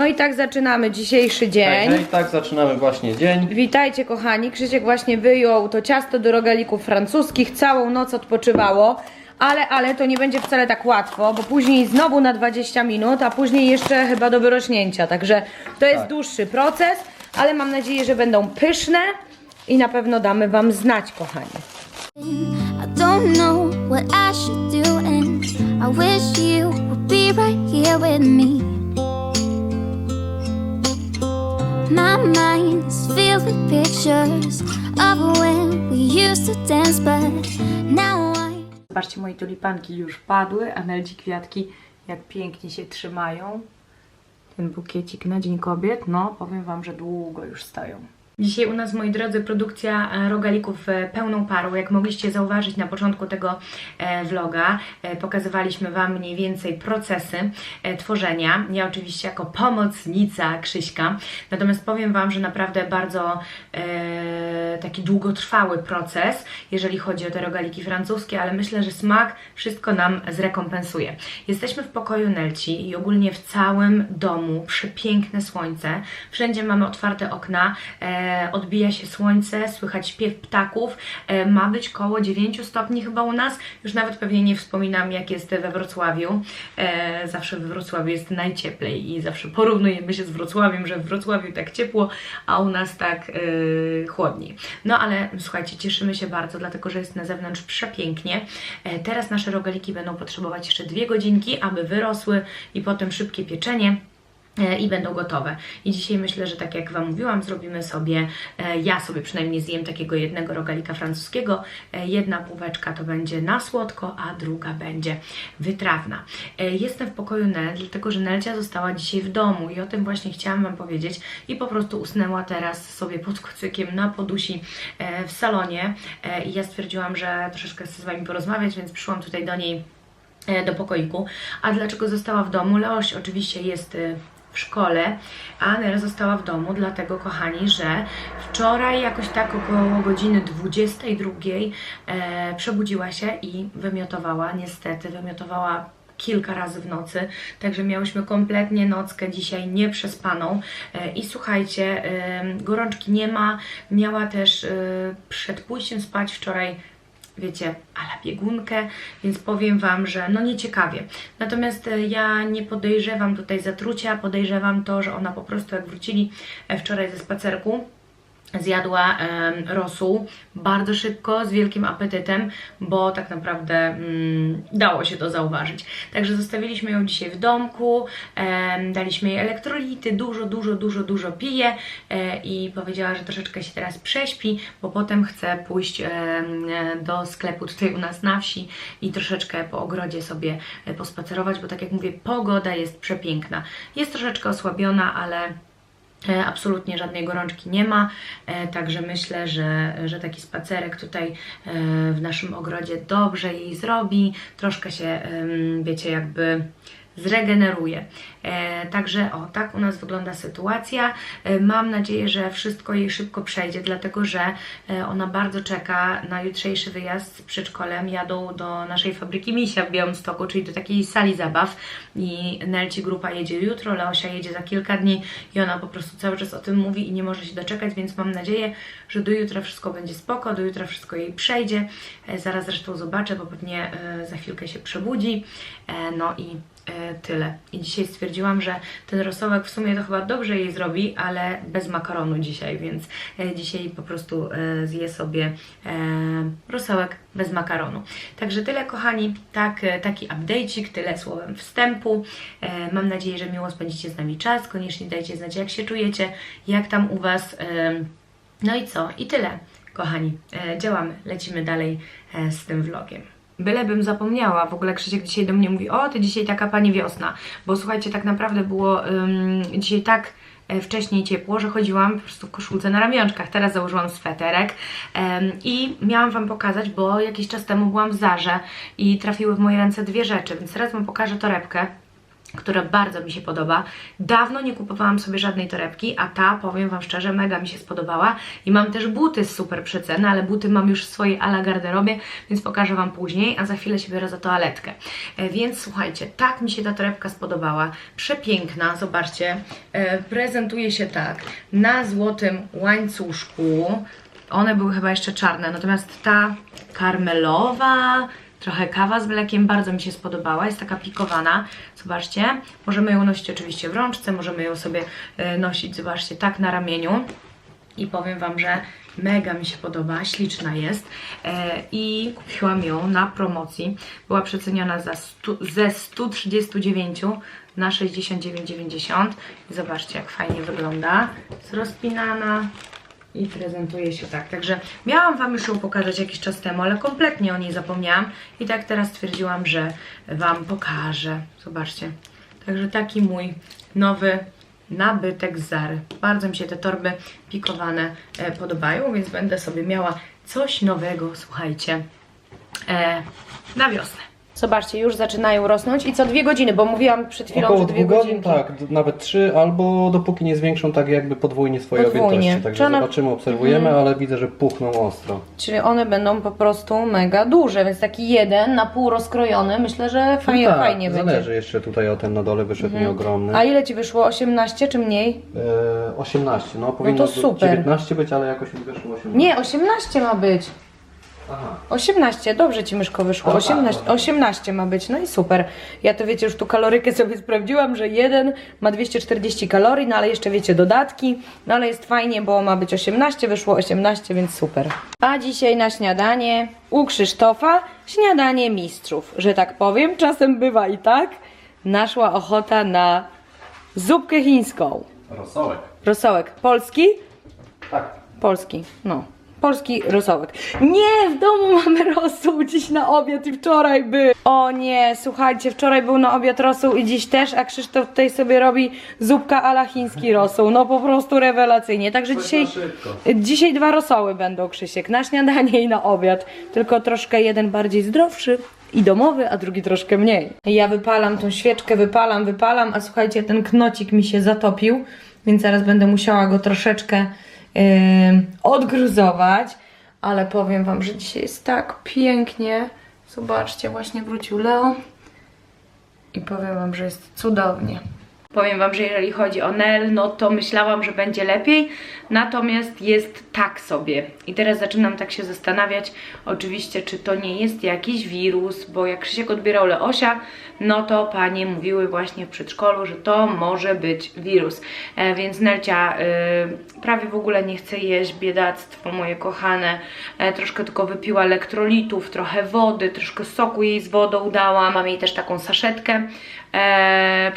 No i tak zaczynamy dzisiejszy dzień. Także i tak zaczynamy właśnie dzień. Witajcie kochani, Krzysiek właśnie wyjął to ciasto do rogalików francuskich, całą noc odpoczywało. Ale, ale to nie będzie wcale tak łatwo, bo później znowu na 20 minut, a później jeszcze chyba do wyrośnięcia. Także to jest Tak. dłuższy proces, ale mam nadzieję, że będą pyszne i na pewno damy Wam znać, kochani. I don't know what I should do, and I wish you be right here with me. My mind is filled with pictures of when we used to dance, but now I. Zobaczcie, moje tulipanki już padły, a Nelci kwiatki jak pięknie się trzymają. Ten bukiecik na Dzień Kobiet, no powiem Wam, że długo już stoją. Dzisiaj u nas, moi drodzy, produkcja e, rogalików e, pełną parą. Jak mogliście zauważyć na początku tego e, vloga, pokazywaliśmy Wam mniej więcej procesy tworzenia. Ja oczywiście jako pomocnica Krzyśka. Natomiast powiem Wam, że naprawdę bardzo taki długotrwały proces, jeżeli chodzi o te rogaliki francuskie, ale myślę, że smak wszystko nam zrekompensuje. Jesteśmy w pokoju Nelci i ogólnie w całym domu przepiękne słońce. Wszędzie mamy otwarte okna, odbija się słońce, słychać śpiew ptaków. E, ma być koło 9 stopni chyba u nas. Już nawet pewnie nie wspominam, jak jest we Wrocławiu. E, zawsze we Wrocławiu jest najcieplej i zawsze porównujemy się z Wrocławiem, że w Wrocławiu tak ciepło, a u nas tak e, chłodniej. No ale słuchajcie, cieszymy się bardzo, dlatego że jest na zewnątrz przepięknie. E, teraz nasze rogaliki będą potrzebować jeszcze dwie godzinki, aby wyrosły i potem szybkie pieczenie e, i będą gotowe. I dzisiaj myślę, że tak jak Wam mówiłam, zrobimy sobie, e, ja sobie przynajmniej zjem takiego jednego rogalika francuskiego. E, Jedna półeczka to będzie na słodko, a druga będzie wytrawna. E, Jestem w pokoju Nel, dlatego że Nelcia została dzisiaj w domu i o tym właśnie chciałam Wam powiedzieć i po prostu usnęła teraz sobie pod kocykiem na podusi e, w salonie E, i ja stwierdziłam, że troszeczkę chcę z Wami porozmawiać, więc przyszłam tutaj do niej e, do pokoiku. A dlaczego została w domu? Leoś oczywiście jest e, w szkole, a Nel została w domu, dlatego kochani, że wczoraj jakoś tak około godziny 22 e, przebudziła się i wymiotowała, niestety wymiotowała kilka razy w nocy, także miałyśmy kompletnie nockę dzisiaj nieprzespaną. E, i słuchajcie, e, gorączki nie ma, miała też e, przed pójściem spać wczoraj wiecie, ala biegunkę, więc powiem Wam, że no nieciekawie. Natomiast e, ja nie podejrzewam tutaj zatrucia, podejrzewam to, że ona po prostu jak wrócili e, wczoraj ze spacerku, zjadła rosół bardzo szybko, z wielkim apetytem, bo tak naprawdę mm, dało się to zauważyć. Także zostawiliśmy ją dzisiaj w domku, daliśmy jej elektrolity, dużo, dużo, dużo, dużo pije e, i powiedziała, że troszeczkę się teraz prześpi, bo potem chce pójść e, do sklepu tutaj u nas na wsi i troszeczkę po ogrodzie sobie e, pospacerować, bo tak jak mówię, pogoda jest przepiękna. Jest troszeczkę osłabiona, ale Absolutnie żadnej gorączki nie ma, e, także myślę, że, że taki spacerek tutaj e, w naszym ogrodzie dobrze jej zrobi, troszkę się, wiecie, jakby zregeneruje. E, także o, tak u nas wygląda sytuacja. E, mam nadzieję, że wszystko jej szybko przejdzie, dlatego że e, ona bardzo czeka na jutrzejszy wyjazd z przedszkolem. Jadą do naszej fabryki Misia w Białymstoku, czyli do takiej sali zabaw i Nelci grupa jedzie jutro, Leosia jedzie za kilka dni i ona po prostu cały czas o tym mówi i nie może się doczekać, więc mam nadzieję, że do jutra wszystko będzie spoko, do jutra wszystko jej przejdzie. Zaraz zresztą zobaczę, bo pewnie za chwilkę się przebudzi. No i tyle. I dzisiaj stwierdziłam, że ten rosołek w sumie to chyba dobrze jej zrobi, ale bez makaronu dzisiaj, więc e, dzisiaj po prostu e, zje sobie e, rosołek bez makaronu. Także tyle kochani, tak, e, taki update'cik, tyle słowem wstępu. E, Mam nadzieję, że miło spędzicie z nami czas. Koniecznie dajcie znać, jak się czujecie, jak tam u Was. e, No i co? I tyle, kochani. E, Działamy, lecimy dalej e, z tym vlogiem. Bylebym zapomniała, w ogóle Krzysiek dzisiaj do mnie mówi, o ty dzisiaj taka pani wiosna, bo słuchajcie, tak naprawdę było ym, dzisiaj tak e, wcześniej ciepło, że chodziłam po prostu w koszulce na ramionczkach, teraz założyłam sweterek i miałam Wam pokazać, bo jakiś czas temu byłam w Zarze i trafiły w moje ręce dwie rzeczy, więc teraz Wam pokażę torebkę, która bardzo mi się podoba. Dawno nie kupowałam sobie żadnej torebki, a ta, powiem Wam szczerze, mega mi się spodobała. I mam też buty z super przeceny, ale buty mam już w swojej ala garderobie, więc pokażę Wam później, a za chwilę się biorę za toaletkę. E, więc słuchajcie, tak mi się ta torebka spodobała. Przepiękna, zobaczcie. E, prezentuje się tak, na złotym łańcuszku. One były chyba jeszcze czarne, natomiast ta karmelowa, trochę kawa z mlekiem, bardzo mi się spodobała, jest taka pikowana, zobaczcie, możemy ją nosić oczywiście w rączce, możemy ją sobie e, nosić, zobaczcie, tak na ramieniu. I powiem Wam, że mega mi się podoba, śliczna jest. E, i kupiłam ją na promocji, była przeceniona za stu, ze 139 na 69,90 i zobaczcie jak fajnie wygląda, jest rozpinana, i prezentuje się tak. Także miałam Wam już ją pokazać jakiś czas temu, ale kompletnie o niej zapomniałam i tak teraz stwierdziłam, że Wam pokażę. Zobaczcie. Także taki mój nowy nabytek z Zary. Bardzo mi się te torby pikowane e, podobają, więc będę sobie miała coś nowego, słuchajcie, e, na wiosnę. Zobaczcie, już zaczynają rosnąć i co dwie godziny, bo mówiłam przed chwilą, Około że dwie dwóch godzin, godzinki. tak, nawet trzy, albo dopóki nie zwiększą tak jakby podwójnie swoje Podwójnie. objętości. Także Czy one- zobaczymy, obserwujemy, ale widzę, że puchną ostro. Czyli one będą po prostu mega duże, więc taki jeden na pół rozkrojony, myślę, że fajnie, No tak, fajnie zależy będzie. Mhm. jeszcze tutaj o ten na dole wyszedł mi ogromny. A ile Ci wyszło? 18 czy mniej? E, 18, no powinno to super. 19 być, ale jakoś mi wyszło 18. Nie, 18 ma być. Aha. 18, dobrze Ci myszko wyszło. No tak, 18, no. 18 ma być, no i super. Ja to wiecie, już tu kalorykę sobie sprawdziłam, że jeden ma 240 kalorii, no ale jeszcze wiecie dodatki. No ale jest fajnie, bo ma być 18, wyszło 18, więc super. A dzisiaj na śniadanie u Krzysztofa śniadanie mistrzów, że tak powiem. Czasem bywa i tak. Naszła ochota na zupkę chińską. Rosołek. Rosołek polski? Tak. Polski, no. Polski rosołek. Nie, w domu mamy rosół dziś na obiad i wczoraj był. O nie, słuchajcie, wczoraj był na obiad rosół i dziś też, a Krzysztof tutaj sobie robi zupka ala chiński rosół. No po prostu rewelacyjnie. Także dzisiaj, dzisiaj dwa rosoły będą, Krzysiek, na śniadanie i na obiad. Tylko troszkę jeden bardziej zdrowszy i domowy, a drugi troszkę mniej. Ja wypalam tą świeczkę, wypalam, wypalam, a słuchajcie, ten knocik mi się zatopił, więc zaraz będę musiała go troszeczkę odgruzować, ale powiem Wam, że dzisiaj jest tak pięknie. Zobaczcie, właśnie wrócił Leo i powiem Wam, że jest cudownie. Powiem Wam, że jeżeli chodzi o Nel, no to myślałam, że będzie lepiej, natomiast jest tak sobie. I teraz zaczynam tak się zastanawiać, oczywiście, czy to nie jest jakiś wirus, bo jak Krzysiek odbierał Leosia, no to panie mówiły właśnie w przedszkolu, że to może być wirus. E, więc Nelcia y, prawie w ogóle nie chce jeść, biedactwo moje kochane. E, troszkę tylko wypiła elektrolitów, trochę wody, troszkę soku jej z wodą dałam. Mam jej też taką saszetkę e,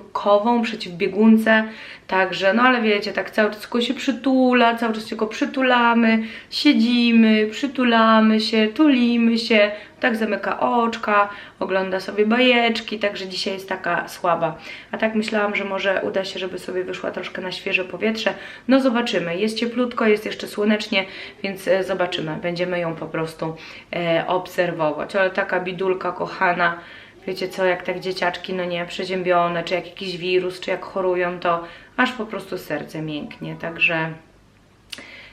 przeciwbiegunkową, przeciwbiegunce. Także, no ale wiecie, tak cały czas tylko się przytula, cały czas tylko przytulamy, siedzimy, przytulamy się, tulimy się, tak zamyka oczka, ogląda sobie bajeczki, także dzisiaj jest taka słaba. A tak myślałam, że może uda się, żeby sobie wyszła troszkę na świeże powietrze. No zobaczymy, jest cieplutko, jest jeszcze słonecznie, więc e, zobaczymy. Będziemy ją po prostu e, obserwować. Ale taka bidulka kochana, wiecie co, jak tak dzieciaczki, no nie, przeziębione, czy jak jakiś wirus, czy jak chorują, to aż po prostu serce mięknie. Także,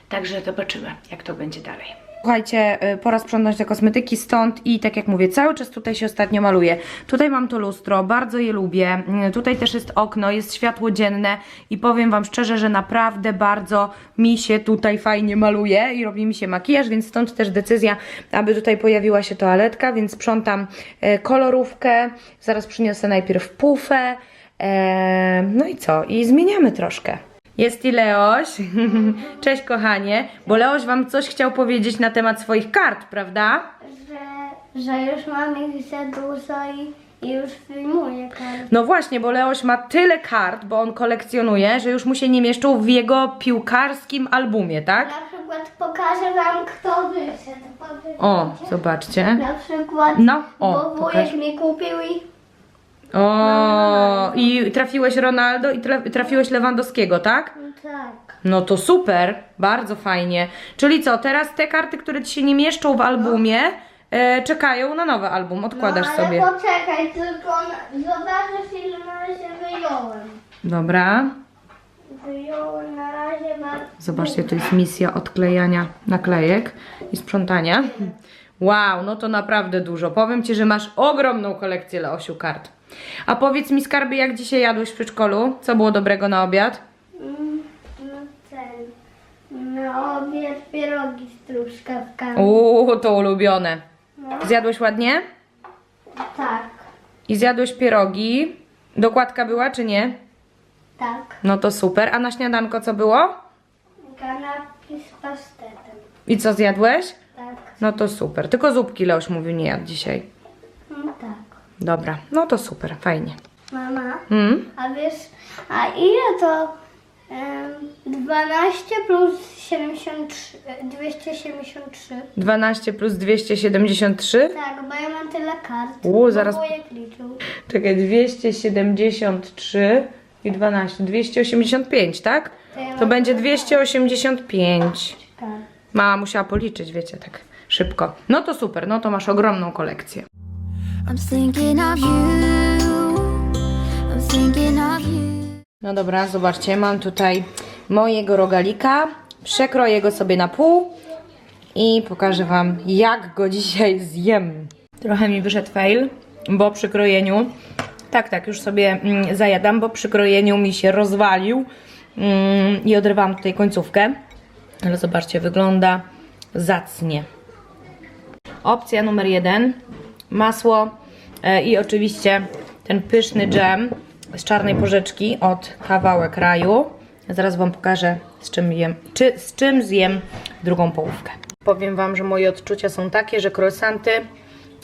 także zobaczymy, jak to będzie dalej. Słuchajcie, y, pora sprzątnąć te kosmetyki stąd i tak jak mówię, cały czas tutaj się ostatnio maluję. Tutaj mam to lustro, bardzo je lubię. Y, Tutaj też jest okno, jest światło dzienne i powiem Wam szczerze, że naprawdę bardzo mi się tutaj fajnie maluje i robi mi się makijaż, więc stąd też decyzja, aby tutaj pojawiła się toaletka, więc sprzątam e, kolorówkę. Zaraz przyniosę najpierw pufę. E, no i co? I zmieniamy troszkę. Jest i Leoś. Cześć kochanie, bo Leoś wam coś chciał powiedzieć na temat swoich kart, prawda? że, że już mam ich za dużo i, i już wyjmuję kartę. No właśnie, bo Leoś ma tyle kart, bo on kolekcjonuje, że już mu się nie mieszczą w jego piłkarskim albumie, tak? Na przykład pokażę wam kto wyszedł. O, zobaczcie. Na przykład No, o, bo wujek pokaż. mi kupił i O, i trafiłeś Ronaldo i tra- trafiłeś Lewandowskiego, tak? no tak. No to super, bardzo fajnie. Czyli co, teraz te karty, które ci się nie mieszczą w albumie, e, czekają na nowy album. Odkładasz no, ale sobie. poczekaj, tylko na- zobaczysz ile na razie wyjąłem. Dobra. Wyjąłem na razie bardzo Zobaczcie, to jest misja odklejania naklejek i sprzątania. Wow, no to naprawdę dużo. Powiem Ci, że masz ogromną kolekcję Leosiu kart. A powiedz mi, skarby, jak dzisiaj jadłeś w przedszkolu? Co było dobrego na obiad? Mm, No ten. Na obiad pierogi z truskawkami. Uuu, to ulubione. No, Zjadłeś ładnie? tak, I zjadłeś pierogi. Dokładka była, czy nie? tak. No to super. A na śniadanko co było? Kanapki z pastetem. I co zjadłeś? Tak, No to super. Tylko zupki Leoś mówił, nie jadł dzisiaj. No. Dobra, no to super, fajnie. Mama, Mm? a wiesz, a ile to em, 12 plus 73, e, 273? 12 plus 273. Tak, bo ja mam tyle kart. U, zaraz- Bo wujek liczył. Czekaj, 273 i 12. 285, tak? To będzie 285. kart. Mama musiała policzyć, wiecie, tak szybko. No to super, no to masz ogromną kolekcję. No dobra, zobaczcie, mam tutaj mojego rogalika. Przekroję go sobie na pół i pokażę Wam, jak go dzisiaj zjem. Trochę mi wyszedł fail, bo przy krojeniu, tak, tak, już sobie mm, zajadam, bo przy krojeniu mi się rozwalił mm, i odrywałam tutaj końcówkę. Ale zobaczcie, wygląda zacnie. Opcja numer jeden, masło e, i oczywiście ten pyszny dżem z czarnej porzeczki od kawałek raju. Zaraz Wam pokażę z czym jem, czy z czym zjem drugą połówkę. Powiem Wam, że moje odczucia są takie, że croissanty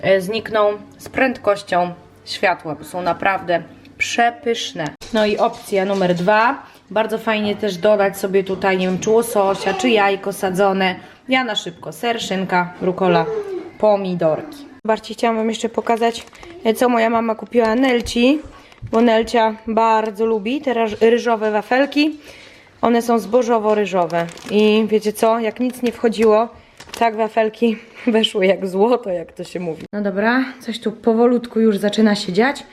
e, znikną z prędkością światła, bo są naprawdę przepyszne. No i opcja numer dwa. Bardzo fajnie też dodać sobie tutaj, nie wiem, czy łososia, czy jajko sadzone. Ja na szybko ser, szynka, rukola, pomidorki. Zobaczcie, chciałam Wam jeszcze pokazać, e, co moja mama kupiła Nelci, bo Nelcia bardzo lubi te ryżowe wafelki. One są zbożowo-ryżowe i wiecie co, jak nic nie wchodziło, tak wafelki weszły jak złoto, jak to się mówi. No dobra, coś tu powolutku już zaczyna się dziać.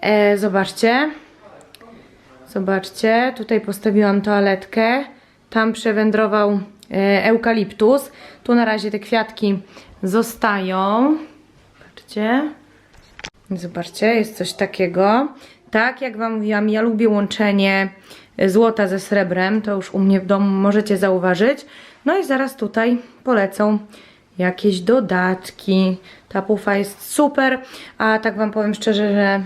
E, zobaczcie. Zobaczcie, tutaj postawiłam toaletkę. Tam przewędrował e, eukaliptus. Tu na razie te kwiatki zostają. Patrzcie. Zobaczcie, jest coś takiego. Tak jak Wam mówiłam, ja lubię łączenie e, złota ze srebrem. To już u mnie w domu możecie zauważyć. No i zaraz tutaj polecą jakieś dodatki. Ta pufa jest super, a tak Wam powiem szczerze, że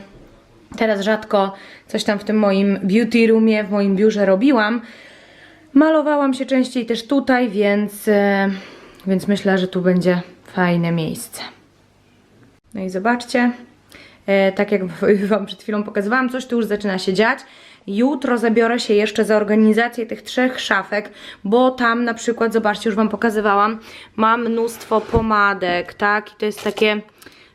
Teraz rzadko coś tam w tym moim beauty roomie, w moim biurze robiłam. Malowałam się częściej też tutaj, więc, e, więc myślę, że tu będzie fajne miejsce. No i zobaczcie, e, tak jak Wam przed chwilą pokazywałam, coś tu już zaczyna się dziać. Jutro zabiorę się jeszcze za organizację tych trzech szafek, bo tam na przykład, zobaczcie, już Wam pokazywałam, mam mnóstwo pomadek, tak? I to jest takie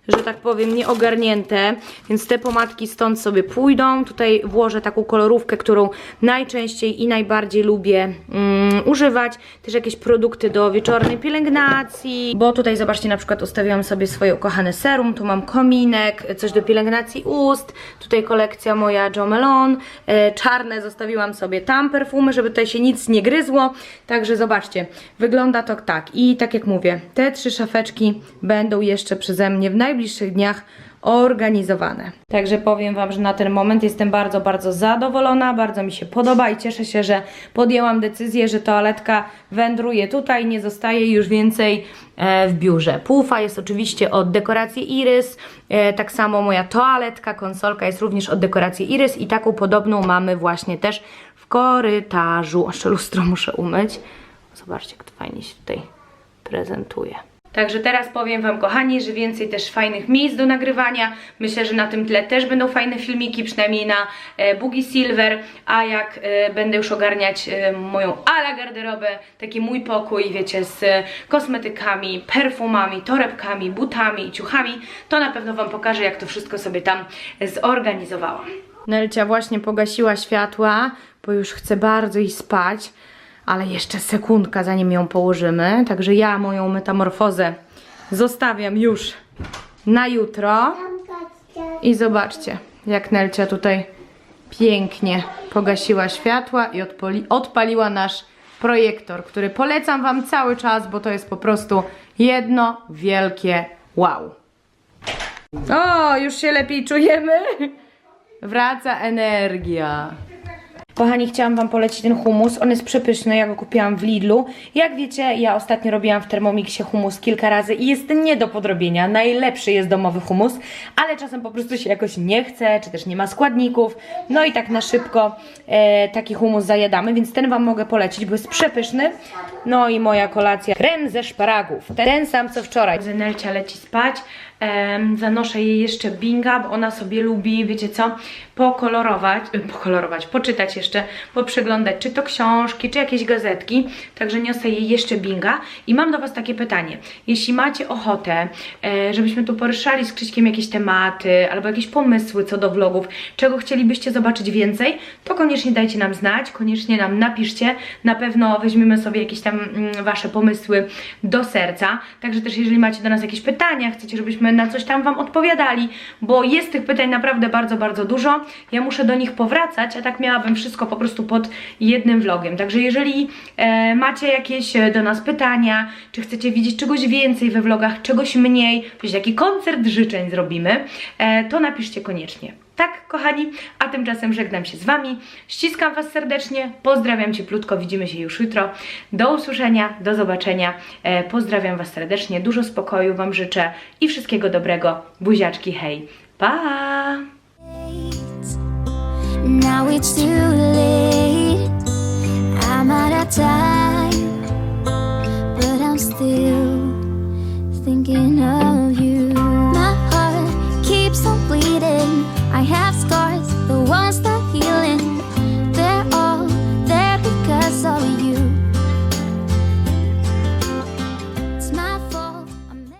że tak powiem, nieogarnięte, więc te pomadki stąd sobie pójdą. Tutaj włożę taką kolorówkę, którą najczęściej i najbardziej lubię mm, używać. Też jakieś produkty do wieczornej pielęgnacji, bo tutaj zobaczcie, na przykład ustawiłam sobie swoje ukochane serum, tu mam kominek, coś do pielęgnacji ust, tutaj kolekcja moja Jo Melon, e, czarne zostawiłam sobie tam perfumy, żeby tutaj się nic nie gryzło, także zobaczcie, wygląda to tak. I tak jak mówię, te trzy szafeczki będą jeszcze przeze mnie w najbliższych dniach organizowane. Także powiem Wam, że na ten moment jestem bardzo, bardzo zadowolona, bardzo mi się podoba i cieszę się, że podjęłam decyzję, że toaletka wędruje tutaj, nie zostaje już więcej e, w biurze. Pufa jest oczywiście od dekoracji Iris, e, tak samo moja toaletka, konsolka jest również od dekoracji Iris i taką podobną mamy właśnie też w korytarzu. Jeszcze lustro muszę umyć. Zobaczcie, jak to fajnie się tutaj prezentuje. Także teraz powiem Wam, kochani, że więcej też fajnych miejsc do nagrywania. Myślę, że na tym tle też będą fajne filmiki, przynajmniej na e, Boogie Silver. A jak e, będę już ogarniać e, moją ala garderobę, taki mój pokój, wiecie, z e, kosmetykami, perfumami, torebkami, butami, ciuchami, to na pewno Wam pokażę, jak to wszystko sobie tam zorganizowałam. Nelcia właśnie pogasiła światła, bo już chce bardzo iść spać ale jeszcze sekundka zanim ją położymy. Także ja moją metamorfozę zostawiam już na jutro. I zobaczcie, jak Nelcia tutaj pięknie pogasiła światła i odpali, odpaliła nasz projektor, który polecam Wam cały czas, bo to jest po prostu jedno wielkie wow. O, już się lepiej czujemy. Wraca energia. Kochani, chciałam Wam polecić ten humus. On jest przepyszny, ja go kupiłam w Lidlu. Jak wiecie, ja ostatnio robiłam w Thermomixie humus kilka razy i jest nie do podrobienia. Najlepszy jest domowy humus, ale czasem po prostu się jakoś nie chce, czy też nie ma składników. No i tak na szybko e, taki humus zajadamy, więc ten Wam mogę polecić, bo jest przepyszny. No i moja kolacja, krem ze szparagów. Ten sam co wczoraj. Zenelcia leci spać. Em, zanoszę jej jeszcze binga, bo ona sobie lubi, wiecie co, pokolorować, pokolorować, poczytać jeszcze, poprzeglądać, czy to książki, czy jakieś gazetki, także niosę jej jeszcze binga. I mam do Was takie pytanie, jeśli macie ochotę, e, żebyśmy tu poruszali z Krzyśkiem jakieś tematy, albo jakieś pomysły co do vlogów, czego chcielibyście zobaczyć więcej, to koniecznie dajcie nam znać, koniecznie nam napiszcie, na pewno weźmiemy sobie jakieś tam mm, Wasze pomysły do serca, także też jeżeli macie do nas jakieś pytania, chcecie, żebyśmy na coś tam Wam odpowiadali, bo jest tych pytań naprawdę bardzo, bardzo dużo, ja muszę do nich powracać, a tak miałabym wszystko po prostu pod jednym vlogiem, także jeżeli e, macie jakieś e, do nas pytania, czy chcecie widzieć czegoś więcej we vlogach, czegoś mniej, jakiś taki koncert życzeń zrobimy, e, to napiszcie koniecznie. Tak, kochani, a tymczasem żegnam się z Wami, ściskam Was serdecznie, pozdrawiam Cieplutko, widzimy się już jutro. Do usłyszenia, do zobaczenia, e, pozdrawiam Was serdecznie, dużo spokoju Wam życzę i wszystkiego dobrego. Buziaczki, hej, pa! Now it's too late. I'm out of time, but I'm still.